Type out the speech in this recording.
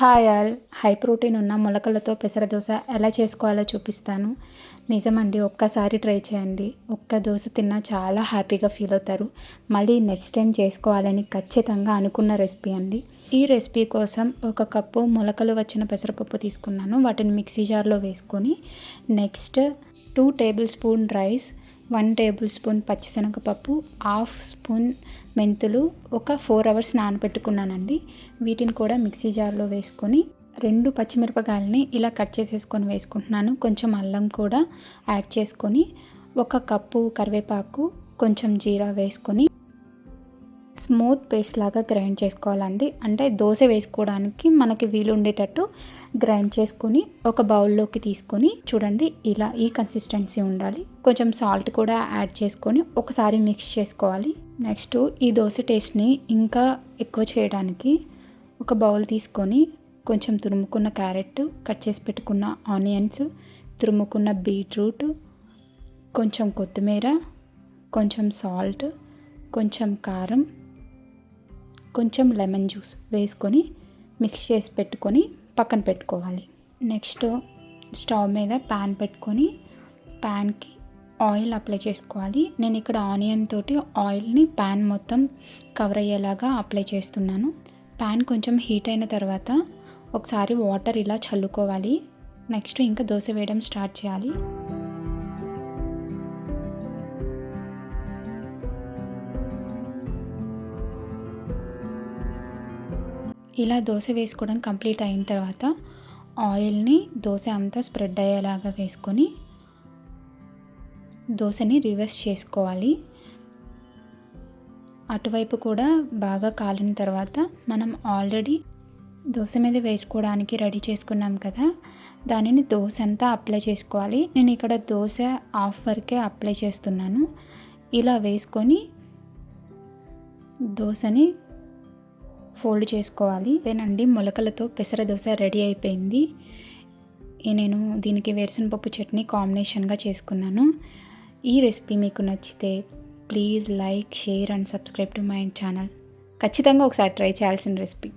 Hi all high protein ఉన్న మొలకలతో పెసర దోశ ఎలా చేసుకోవాలో చూపిస్తాను. నిజమండి ఒక్కసారి ట్రై చేయండి. ఒక్క దోశ తిన్నా చాలా హ్యాపీగా ఫీల్ అవుతారు. మళ్ళీ నెక్స్ట్ టైం చేసుకోవాలని ఖచ్చితంగా అనుకున్న రెసిపీ అండి. ఈ రెసిపీ కోసం ఒక కప్పు మొలకలు వచ్చిన పెసరపప్పు తీసుకున్నాను. వాటిని మిక్సీ జార్లో వేసుకొని next two tablespoon rice one tablespoon పచ్చిశనగపప్పు హాఫ్ స్పూన్ మెంతులు ఒక ఫోర్ అవర్స్ నానబెట్టుకున్నానండి. వీటిని కూడా మిక్సీ జార్లో వేసుకొని రెండు పచ్చిమిరపకాయలని ఇలా కట్ చేసేసుకొని వేసుకుంటున్నాను. కొంచెం అల్లం కూడా యాడ్ చేసుకొని ఒక కప్పు కరివేపాకు కొంచెం జీరా వేసుకొని స్మూత్ పేస్ట్ లాగా గ్రైండ్ చేసుకోవాలండి. అంటే దోశ వేసుకోవడానికి మనకి వీలు ఉండేటట్టు గ్రైండ్ చేసుకొని ఒక బౌల్లోకి తీసుకొని చూడండి ఇలా ఈ కన్సిస్టెన్సీ ఉండాలి. కొంచెం సాల్ట్ కూడా యాడ్ చేసుకొని ఒకసారి మిక్స్ చేసుకోవాలి. నెక్స్ట్ ఈ దోశ టేస్ట్ని ఇంకా ఎక్కువ చేయడానికి ఒక బౌల్ తీసుకొని కొంచెం తురుముకున్న క్యారెట్ కట్ చేసి పెట్టుకున్న ఆనియన్స్ తురుముకున్న బీట్రూట్ కొంచెం కొత్తిమీర కొంచెం సాల్ట్ కొంచెం కారం కొంచెం లెమన్ జ్యూస్ వేసుకొని మిక్స్ చేసి పెట్టుకొని పక్కన పెట్టుకోవాలి. నెక్స్ట్ స్టవ్ మీద ప్యాన్ పెట్టుకొని ప్యాన్కి ఆయిల్ అప్లై చేసుకోవాలి. నేను ఇక్కడ ఆనియన్ తోటి ఆయిల్ని ప్యాన్ మొత్తం కవర్ అయ్యేలాగా అప్లై చేస్తున్నాను. ప్యాన్ కొంచెం హీట్ అయిన తర్వాత ఒకసారి వాటర్ ఇలా చల్లుకోవాలి. నెక్స్ట్ ఇంకా దోశ వేయడం స్టార్ట్ చేయాలి. ఇలా దోశ వేసుకోవడం కంప్లీట్ అయిన తర్వాత ఆయిల్ని దోశ అంతా స్ప్రెడ్ అయ్యేలాగా వేసుకొని దోశని రివర్స్ చేసుకోవాలి. అటువైపు కూడా బాగా కాలిన తర్వాత మనం ఆల్రెడీ దోశ మీద వేసుకోవడానికి రెడీ చేసుకున్నాం కదా దానిని దోశ అంతా అప్లై చేసుకోవాలి. నేను ఇక్కడ దోశ హాఫ్ వరకే అప్లై చేస్తున్నాను. ఇలా వేసుకొని దోశని ఫోల్డ్ చేసుకోవాలి. అదేనండి మొలకలతో పెసర దోశ రెడీ అయిపోయింది. నేను దీనికి వేరుశనపప్పు చట్నీ కాంబినేషన్గా చేసుకున్నాను. ఈ రెసిపీ మీకు నచ్చితే please like share and subscribe to my channel ఖచ్చితంగా ఒకసారి ట్రై చేయాల్సిన రెసిపీ.